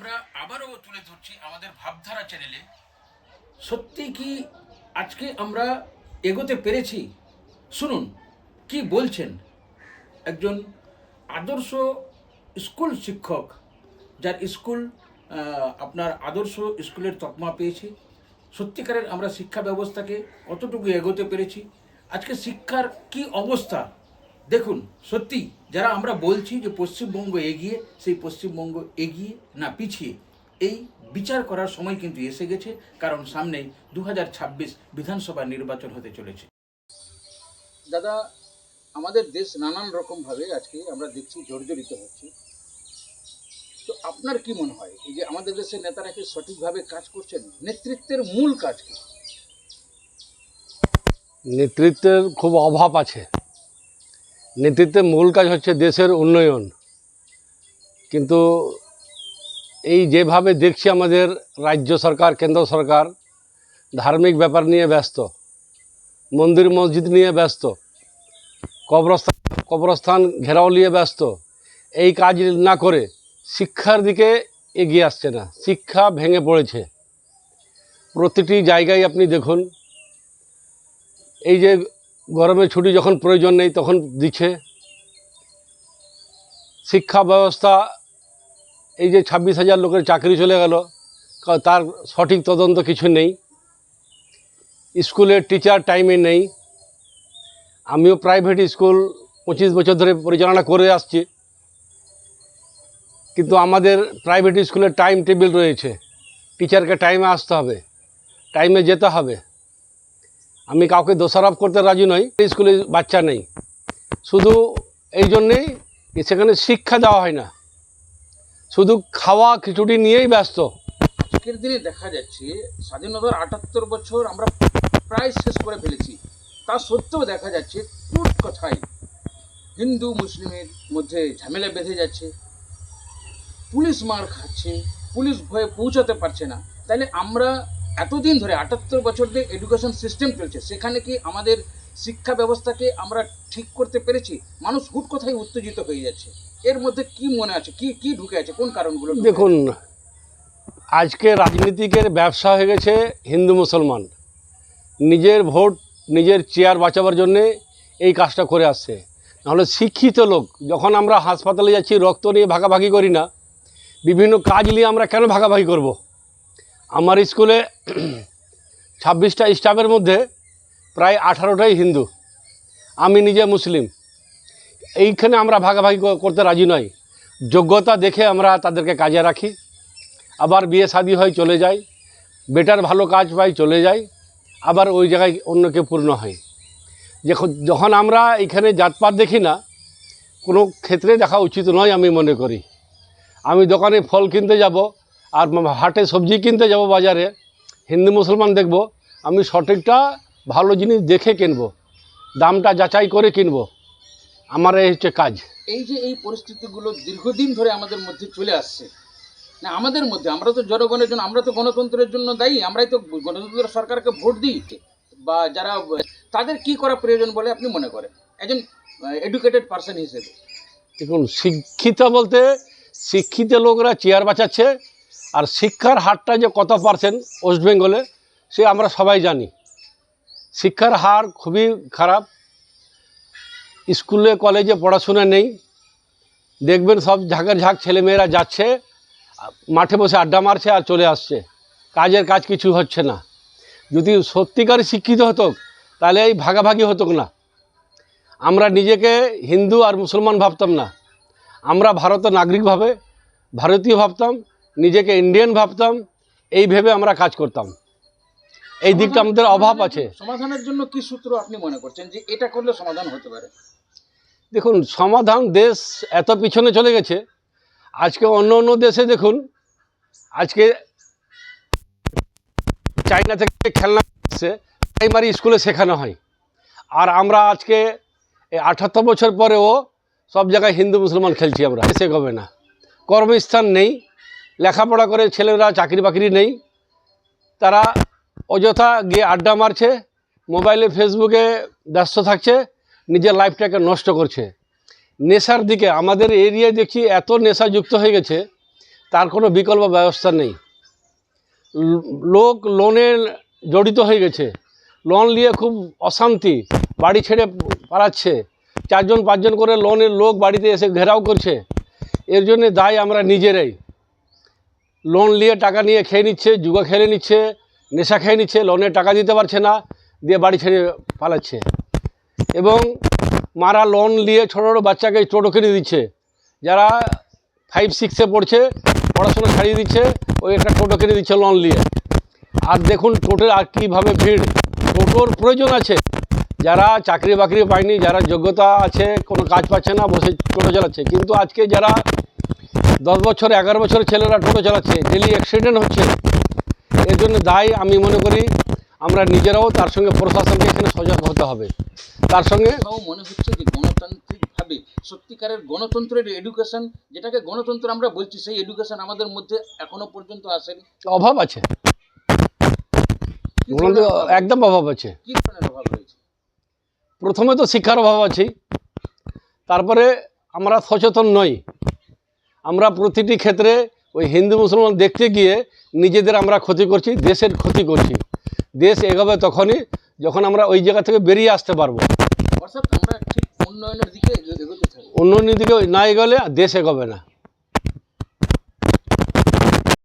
আমরা আবারও তুলে ধরছি আমাদের ভাবধারা চ্যানেলে সত্যি কি আজকে আমরা এগোতে পেরেছি? শুনুন, কি বলছেন? একজন আদর্শ স্কুল শিক্ষক, যার স্কুল আপনার আদর্শ স্কুলের তকমা পেয়েছে। সত্যিকারের আমরা শিক্ষা ব্যবস্থাকে কতটুকু এগোতে পেরেছি? আজকে শিক্ষার কি অবস্থা? দেখুন সত্যি যারা আমরা বলছি যে পশ্চিমবঙ্গ এগিয়ে সেই পশ্চিমবঙ্গ এগিয়ে না পিছিয়ে এই বিচার করার সময় কিন্তু এসে গেছে কারণ সামনেই দু হাজার ছাব্বিশ বিধানসভা নির্বাচন হতে চলেছে। দাদা আমাদের দেশ নানান রকমভাবে আজকে আমরা দেখছি জর্জরিত হচ্ছে। তো আপনার কি মনে হয় এই যে আমাদের দেশের নেতারা কি সঠিকভাবে কাজ করছেন? নেতৃত্বের মূল কাজ কি? নেতৃত্বের খুব অভাব আছে। নেতৃত্বের মূল কাজ হচ্ছে দেশের উন্নয়ন। কিন্তু এই যেভাবে দেখছি আমাদের রাজ্য সরকার, কেন্দ্র সরকার, ধার্মিক ব্যাপার নিয়ে ব্যস্ত, মন্দির মসজিদ নিয়ে ব্যস্ত, কবরস্থান কবরস্থান ঘেরাও নিয়ে ব্যস্ত, এই কাজ না করে শিক্ষার দিকে এগিয়ে আসছে না, শিক্ষা ভেঙে পড়েছে। প্রতিটি জায়গায় আপনি দেখুন, এই যে গরমের ছুটি যখন প্রয়োজন নেই, তখন দিচ্ছে। শিক্ষা ব্যবস্থা, এই যে ছাব্বিশ হাজার লোকের চাকরি চলে গেল তার সঠিক তদন্ত কিছু নেই। স্কুলের টিচার টাইমে নেই। আমিও প্রাইভেট স্কুল পঁচিশ বছর ধরে পরিচালনা করে আসছি। কিন্তু আমাদের প্রাইভেট স্কুলের টাইম টেবিল রয়েছে। টিচারকে টাইমে আসতে হবে। টাইমে যেতে হবে। আমি কাউকে দোষারোপ করতে রাজি নই স্কুলে বাচ্চা নেই। শুধু এই জন্যেই সেখানে শিক্ষা দেওয়া হয় না। শুধু খাওয়া, খিচুড়ি নিয়েই ব্যস্ত। আজকের দিনে দেখা যাচ্ছে, স্বাধীনতার আটাত্তর বছর আমরা প্রায় শেষ করে ফেলেছি। তা সত্ত্বেও দেখা যাচ্ছে টুট কথায় হিন্দু, মুসলিমের মধ্যে ঝামেলা বেঁধে যাচ্ছে। পুলিশ মার খাচ্ছে, পুলিশ ভয়ে পৌঁছাতে পারছে না। তাহলে আমরা এতদিন ধরে আটাত্তর বছর ধরে এডুকেশন সিস্টেম চলছে সেখানে কি আমাদের শিক্ষা ব্যবস্থাকে আমরা ঠিক করতে পেরেছি? মানুষ হুট কথায় উত্তেজিত হয়ে যাচ্ছে। এর মধ্যে কি মনে আছে? কি কি ঢুকে আছে? কোন কারণগুলো দেখুন আজকে রাজনীতিকের ব্যবসা হয়ে গেছে হিন্দু মুসলমান। নিজের ভোট নিজের চেয়ার বাঁচাবার জন্যে এই কাজটা করে আসছে। নাহলে শিক্ষিত লোক যখন আমরা হাসপাতালে যাচ্ছি রক্ত নিয়ে ভাগাভাগি করি না বিভিন্ন কাজ নিয়ে আমরা কেন ভাগাভাগি করব। আমার স্কুলে ছাব্বিশটা স্টাফের মধ্যে প্রায় আঠারোটাই হিন্দু। আমি নিজে মুসলিম। এইখানে আমরা ভাগাভাগি করতে রাজি নই। যোগ্যতা দেখে আমরা তাদেরকে কাজে রাখি। আবার বিয়ে শাদী হয় চলে যায় বেটার ভালো কাজ পাই চলে যায় আবার ওই জায়গায় অন্যকে পূর্ণ হয়। যখন আমরা এখানে জাতপাত দেখি না, কোনো ক্ষেত্রে দেখা উচিত নয় আমি মনে করি। আমি দোকানে ফল কিনতে যাব আর হাটে সবজি কিনতে যাব বাজারে হিন্দু মুসলমান দেখব আমি সঠিকটা ভালো জিনিস দেখে কিনবো দামটা যাচাই করে কিনবো আমার এই হচ্ছে কাজ। এই যে এই পরিস্থিতিগুলো দীর্ঘদিন ধরে আমাদের মধ্যে চলে আসছে না আমাদের মধ্যে আমরা তো জনগণের জন্য আমরা তো গণতন্ত্রের জন্য দায়ী আমরাই তো গণতন্ত্র সরকারকে ভোট দিই বা যারা তাদের কি করা প্রয়োজন বলে আপনি মনে করেন? একজন এডুকেটেড পার্সন হিসেবে। দেখুন শিক্ষিত বলতে শিক্ষিত লোকরা চেয়ার বাঁচাচ্ছে আর শিক্ষার হারটা যে কত পার্সেন্ট ওয়েস্ট বেঙ্গলে সে আমরা সবাই জানি। শিক্ষার হার খুবই খারাপ। স্কুলে, কলেজে পড়াশোনা নেই। দেখবেন সব ঝাঁকের ঝাঁক ছেলেমেয়েরা যাচ্ছে, মাঠে বসে আড্ডা মারছে আর চলে আসছে। কাজের কাজ কিছু হচ্ছে না। যদি সত্যিকার শিক্ষিত হতো, তাহলে এই ভাগাভাগি হতো না। আমরা নিজেকে হিন্দু আর মুসলমান ভাবতাম না। আমরা ভারতের নাগরিকভাবে ভারতীয় ভাবতাম। নিজেকে ইন্ডিয়ান ভাবতাম এই ভেবে আমরা কাজ করতাম। এই দিকটা আমাদের অভাব আছে। সমাধানের জন্য কি সূত্র আপনি মনে করছেন যে এটা করলে সমাধান হতে পারে? দেখুন সমাধান দেশ এত পিছনে চলে গেছে আজকে অন্য অন্য দেশে দেখুন আজকে চাইনা থেকে খেলনা আসছে প্রাইমারি স্কুলে শেখানো হয়। আর আমরা আজকে আঠাত্তর বছর পরেও সব জায়গায় হিন্দু মুসলমান খেলছি আমরা এসে হবে না? কর্মস্থান নেই লেখাপড়া করে ছেলেরা চাকরি বাকরি নেই। তারা অযথা গিয়ে আড্ডা মারছে, মোবাইলে, ফেসবুকে ব্যস্ত থাকছে, নিজের লাইফটাকে নষ্ট করছে। নেশার দিকে, আমাদের এরিয়ায় দেখি এত নেশা যুক্ত হয়ে গেছে, তার কোনো বিকল্প ব্যবস্থা নেই। লোক লোনে জড়িত হয়ে গেছে। লোন নিয়ে খুব অশান্তি, বাড়ি ছেড়ে পালাচ্ছে। চারজন, পাঁচজন করে লোনের লোক বাড়িতে এসে ঘেরাও করছে। এর জন্য দায় আমরা নিজেরাই। লোন নিয়ে টাকা নিয়ে খেয়ে নিচ্ছে জুয়া খেলে নিচ্ছে, নেশা খেয়ে নিচ্ছে লোনের টাকা দিতে পারছে না, দিয়ে বাড়ি ছেড়ে পালাচ্ছে। এবং মারা লোন নিয়ে ছোটো ছোটো বাচ্চাকে টোটো কিনে দিচ্ছে। যারা ফাইভ সিক্সে পড়ছে, পড়াশোনা ছাড়িয়ে দিচ্ছে, ওই একটা টোটো কিনে দিচ্ছে লোন নিয়ে। আর দেখুন টোটোর আর কীভাবে ভিড়। টোটোর প্রয়োজন আছে। যারা চাকরি বাকরি পায়নি, যারা যোগ্যতা আছে, কোনো কাজ পাচ্ছে না, বসে টোটো চালাচ্ছে। কিন্তু আজকে যারা দশ বছর এগারো বছরের ছেলেরা টোটো চালাচ্ছে ডেলি অ্যাক্সিডেন্ট হচ্ছে। এর জন্য দায় আমি মনে করি আমরা নিজেরাও তার সঙ্গে প্রশাসনকে এখানে সজাগ হতে হবে। তার সঙ্গে মনে হচ্ছে যে গণতান্ত্রিকভাবে সত্যিকারের গণতন্ত্রের এডুকেশন যেটাকে গণতন্ত্র আমরা বলছি সেই এডুকেশন আমাদের মধ্যে এখনও পর্যন্ত আসেনি। অভাব আছে? একদম অভাব আছে। কি ধরনের অভাব রয়েছে? প্রথমে তো শিক্ষার অভাব আছে তারপরে আমরা সচেতন নই। আমরা প্রতিটি ক্ষেত্রে ওই হিন্দু মুসলমান দেখতে গিয়ে নিজেদের আমরা ক্ষতি করছি দেশের ক্ষতি করছি। দেশ এগোবে তখনই যখন আমরা ওই জায়গা থেকে বেরিয়ে আসতে পারব। অর্থাৎ আমরা ঠিক উন্নয়নের দিকে উন্নয়নের দিকে না এগোলে দেশ এগোবে না।